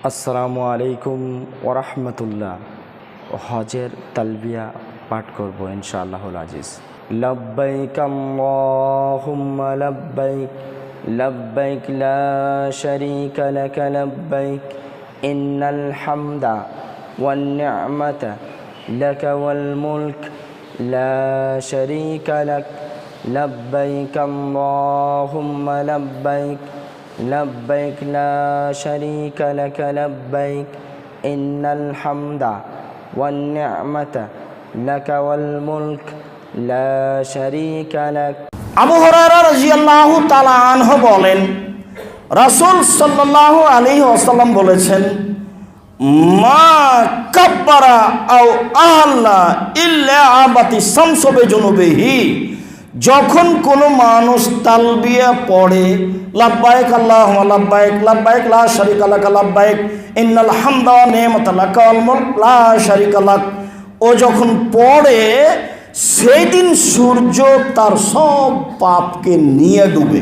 আসসালামু আলাইকুম ওরহমতুল্লাহ হজের তালবিয়া পাঠ করব ইনশাআল্লাহ আজিজ লব্বাইক আল্লাহুম্মা লব্বাইক লব্বাইক লা শারীকা লাক লব্বাইক ইন্নাল হামদা ওয়ান নি'মাতা লাক ওয়াল মুলক লা শারীকা লাক লব্বাইক আল্লাহুম্মা লব্বাইক لبيك لا شريك لك لبيك إن الحمد والنعمة لك والملك لا شريك لك আবু হরারা রাজিয়াল্লাহু তাআলা আনহু বলেন রাসূল সাল্লাল্লাহু আলাইহি ওয়াসাল্লাম বলেছেন মা কাব্বারা আও আল্লাহ ইল্লা আবাতি শামসবে জুনুবিহি যখন কোনো মানুষ তালবিয়া পড়ে লাভবায়ক আল্লাহ লাভবায়ক লাভবায়ক লা শারিক আলাক লাভবায়ক ইন্নাল হামদা নেমত আলাক লাক লা শারিক আলাক ও যখন পড়ে, সেই দিন সূর্য তার সব পাপকে নিয়ে ডুবে।